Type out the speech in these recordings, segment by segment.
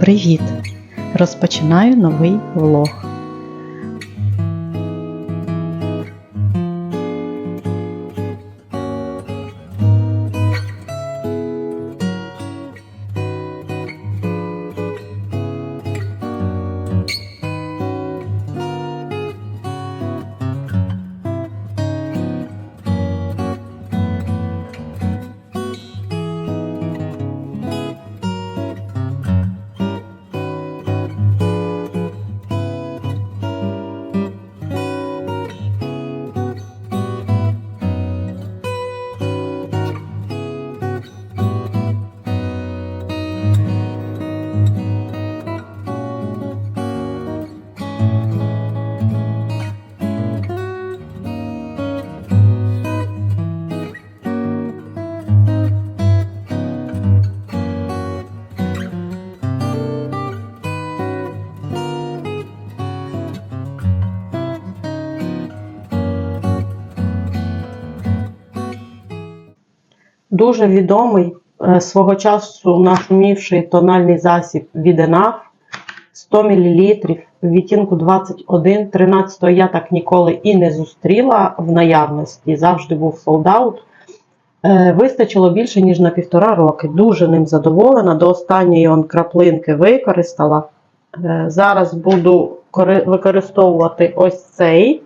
Привіт! Розпочинаю новий влог. Дуже відомий е, свого часу нашумівший тональний засіб від ENAF 100 мл в відтінку 21. 13 я так ніколи і не зустріла в наявності, завжди був солдаут. Вистачило більше, ніж на півтора роки. Дуже ним задоволена. До останньої он краплинки використала. Е, Зараз буду використовувати ось цей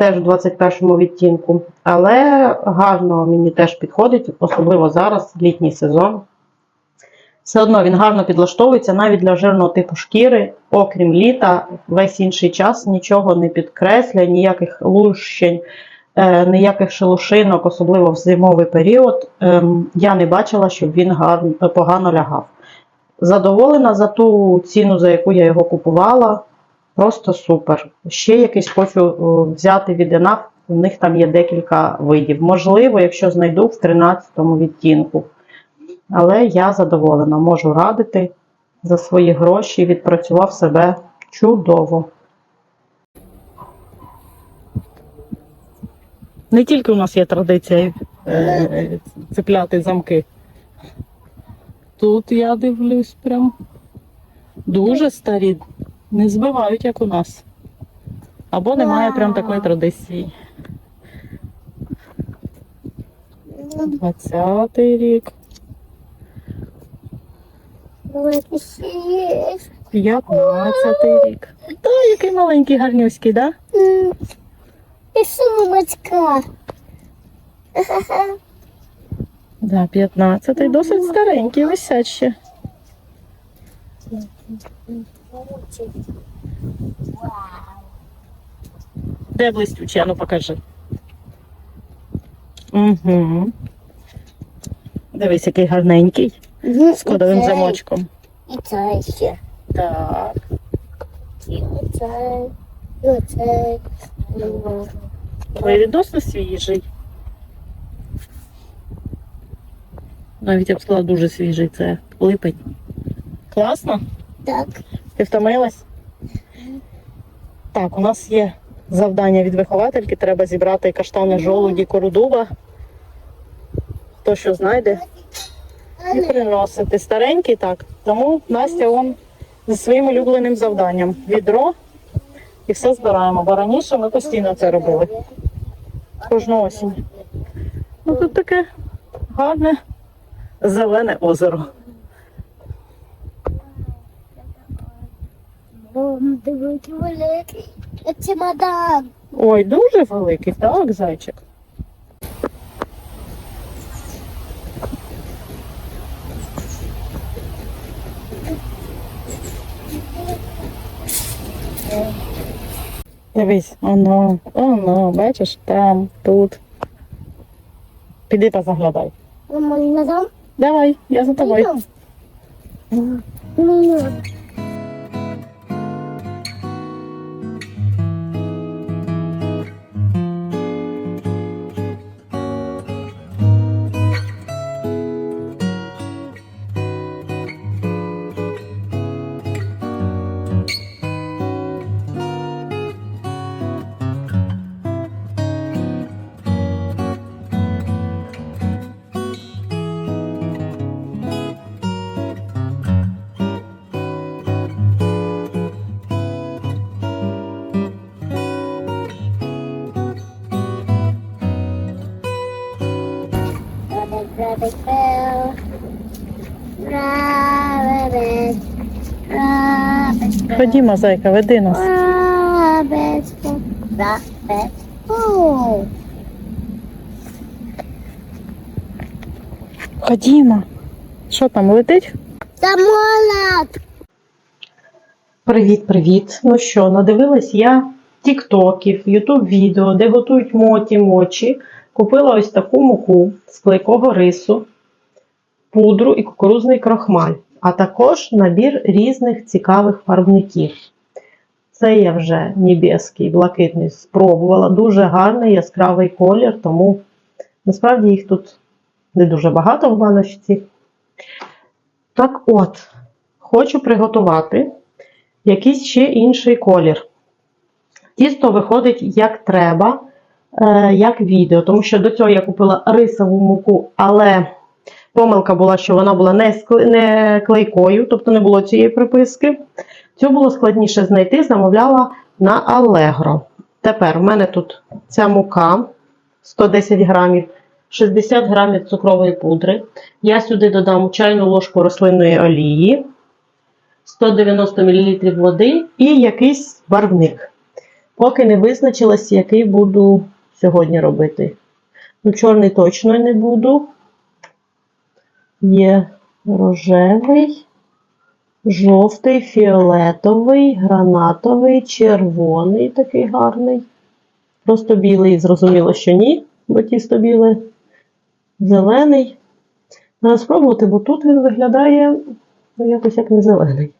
теж в 21 відтінку. Але гарно мені теж підходить, особливо зараз, літній сезон. Все одно він гарно підлаштовується навіть для жирного типу шкіри, окрім літа, весь інший час нічого не підкреслює, ніяких лущень, е, ніяких шелушинок, особливо в зимовий період. ем, я не бачила, щоб він гарно, погано лягав. Задоволена за ту ціну, за яку я його купувала. Просто супер. Ще якийсь хочу е, взяти від ENAF, у них там є декілька видів. Можливо, якщо знайду в 13 відтінку. Але я задоволена, можу радити за свої гроші, відпрацював себе чудово. Не тільки у нас є традиція е, цепляти замки. Тут я дивлюсь прям дуже старі, не збивають, як у нас. Або немає прям такої традиції. 20-й рік, 15-й рік. Та, який маленький гарнюський, да? І сумочка. Да, 15-й, досить старенький, висять ще. Де блистючий? А ну покажи. Угу. Дивись, який гарненький. З кодовим замочком. І цей ще. Так. І оцей. І оцей. Ой, відносно свіжий. Навіть я б сказала дуже свіжий. Це липень. Класно? Так. Ти втомилась? Так, у нас є завдання від виховательки. Треба зібрати каштани жолуді кору дуба. Хто що знайде, і приносити. Старенький так. Тому Настя он зі своїм улюбленим завданням. Відро і все збираємо. Бо раніше ми постійно це робили. Кожну осінь. Ну тут таке гарне зелене озеро. О, ну дивіться великий. Чемодан. Ой, дуже великий, так, зайчик. Дивись, оно, оно, бачиш, там, тут. Піди позаглядай. Мама, не дам? Давай, я за тобою. rabbit fell. Rabbit, rabbit fell. Ходімо, зайка, веди нас. Rabbit. Rabbit. Ходімо. Що там летить? Самолет. Привіт, привіт. Ну що, надивилась я тіктоків, ютуб відео, де готують моті мочі. Купила ось таку муку з клейкого рису, пудру і кукурузний крохмаль, а також набір різних цікавих фарбників. Це я вже небеський, блакитний спробувала. Дуже гарний яскравий колір, тому насправді їх тут не дуже багато в баночці. Так от, хочу приготувати якийсь ще інший колір. Тісто виходить як треба, як відео, тому що до цього я купила рисову муку, але помилка була, що вона була не клейкою, тобто не було цієї приписки. Цю було складніше знайти, замовляла на Allegro. Тепер в мене тут ця мука 110 грамів, 60 грамів цукрової пудри. Я сюди додам чайну ложку рослинної олії. 190 мл води і якийсь барвник. Поки не визначилась, який буду сьогодні робити. Ну, чорний точно не буду. Є рожевий, жовтий, фіолетовий, гранатовий, червоний такий гарний. Просто білий, зрозуміло, що ні, бо тісто біле, зелений. Треба спробувати, бо тут він виглядає ну, якось як не зелений.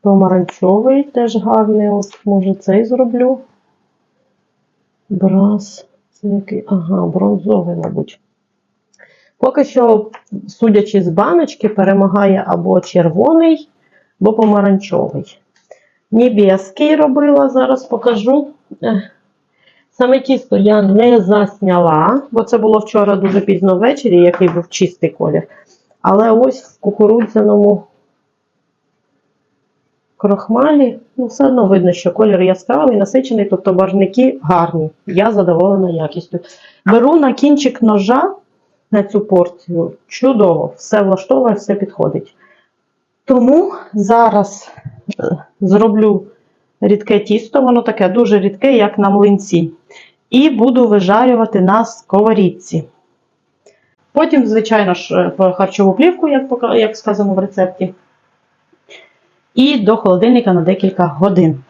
Помаранчовий теж гарний. От, може, цей зроблю. Браз. Це який? Ага, бронзовий, мабуть. Поки що, судячи з баночки, перемагає або червоний, або помаранчовий. Небеський робила, зараз покажу. Саме тісто я не засняла, бо це було вчора дуже пізно ввечері, який був чистий колір. Але ось в кукурудзяному крохмалі, ну, все одно видно, що колір яскравий, насичений, тобто барвники гарні. Я задоволена якістю. Беру на кінчик ножа на цю порцію. Чудово, все влаштовує, все підходить. Тому зараз е, зроблю рідке тісто, воно таке дуже рідке, як на млинці. І буду вижарювати на сковорідці. Потім, звичайно ж, харчову плівку, як сказано в рецепті. І до холодильника на декілька годин.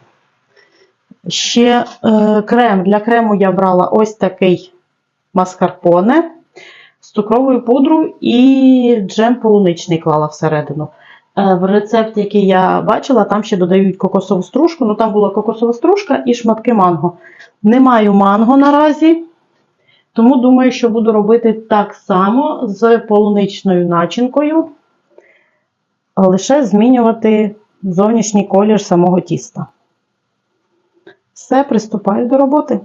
Ще е, крем. Для крему я брала ось такий маскарпоне з цукровою пудрою і джем полуничний клала всередину. Е, в рецепті, який я бачила, там ще додають кокосову стружку. Ну там була кокосова стружка і шматки манго. Не маю манго наразі, тому думаю, що буду робити так само з полуничною начинкою, лише змінювати зовнішній колір самого тіста. Все, приступаю до роботи.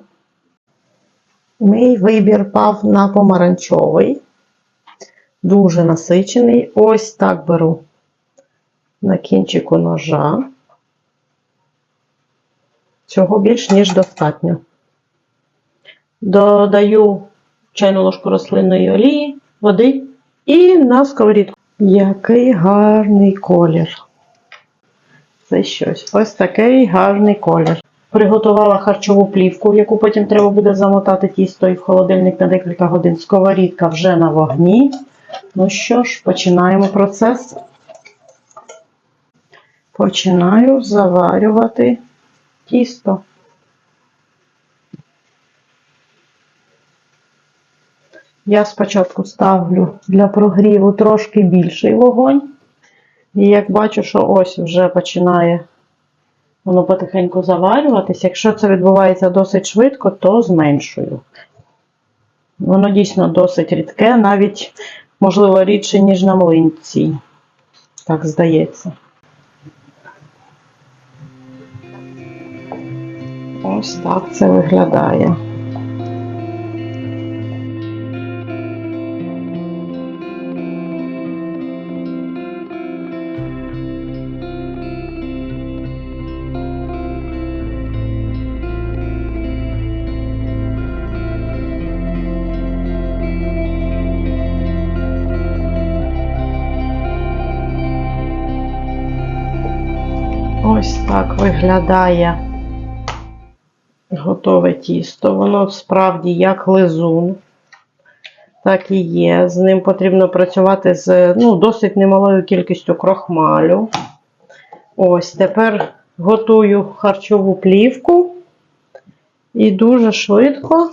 Мій вибір пав на помаранчовий, дуже насичений. Ось так беру на кінчику ножа. Цього більш ніж достатньо. Додаю чайну ложку рослинної олії, води і на сковорідку. Який гарний колір. Це щось. Ось такий гарний колір. Приготувала харчову плівку, в яку потім треба буде замотати тісто і в холодильник на декілька годин. Сковорідка вже на вогні. Ну що ж, починаємо процес. Починаю заварювати тісто. Я спочатку ставлю для прогріву трошки більший вогонь. І як бачу, що ось вже починає воно потихеньку заварюватись. Якщо це відбувається досить швидко, то зменшую. Воно дійсно досить рідке, навіть, можливо, рідше, ніж на млинці. Так здається. Ось так це виглядає. Так виглядає готове тісто. Воно справді як лизун. Так і є. З ним потрібно працювати з ну, досить немалою кількістю крохмалю. Ось тепер готую харчову плівку і дуже швидко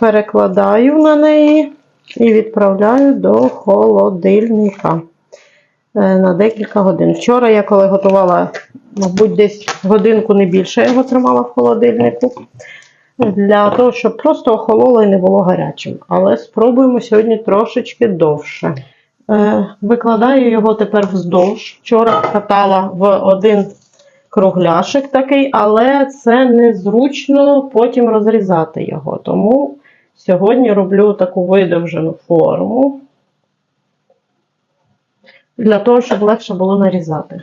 перекладаю на неї і відправляю до холодильника е, на декілька годин. Вчора я коли готувала, мабуть, десь годинку не більше я його тримала в холодильнику. Для того, щоб просто охололо і не було гарячим. Але спробуємо сьогодні трошечки довше. Е, викладаю його тепер вздовж. Вчора катала в один кругляшик такий, але це незручно потім розрізати його. Тому сьогодні роблю таку видовжену форму для того, щоб легше було нарізати.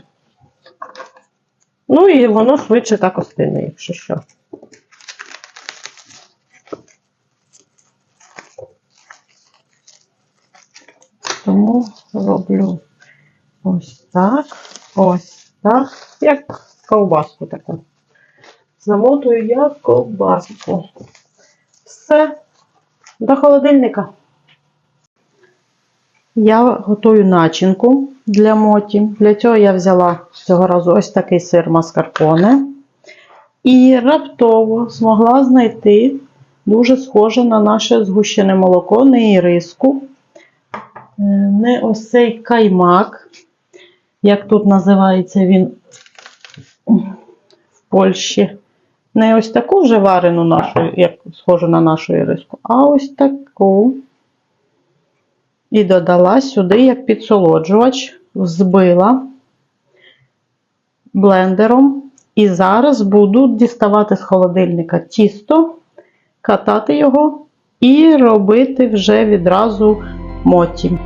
Ну і воно швидше так остине, якщо що. Тому роблю ось так, ось так, як ковбаску таку. Замотую як ковбаску. Все, до холодильника. Я готую начинку для моті. Для цього я взяла цього разу ось такий сир маскарпоне. І раптово змогла знайти дуже схоже на наше згущене молоко, не іриску. Е, Не ось цей каймак, як тут називається він в Польщі. Не ось таку вже варену нашу, як схожу на нашу іриску, а ось таку. І додала сюди як підсолоджувач, взбила блендером. І зараз буду діставати з холодильника тісто, катати його і робити вже відразу моті.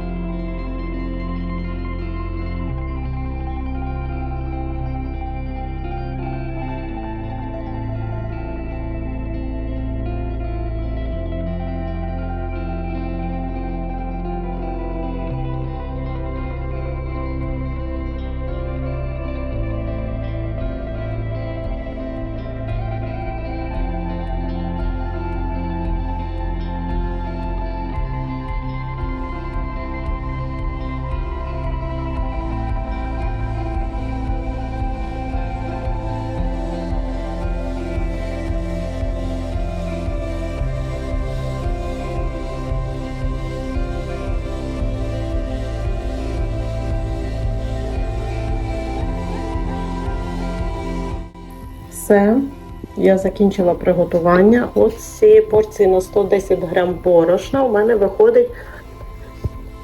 Все, я закінчила приготування. От з цієї порції на 110 грам борошна у мене виходить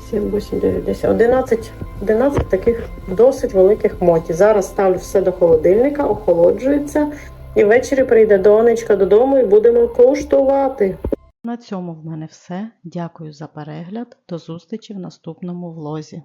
7, 8, 9, 10, 11, 11 таких досить великих моті. Зараз ставлю все до холодильника, охолоджується. І ввечері прийде донечка додому і будемо куштувати. На цьому в мене все. Дякую за перегляд. До зустрічі в наступному влозі.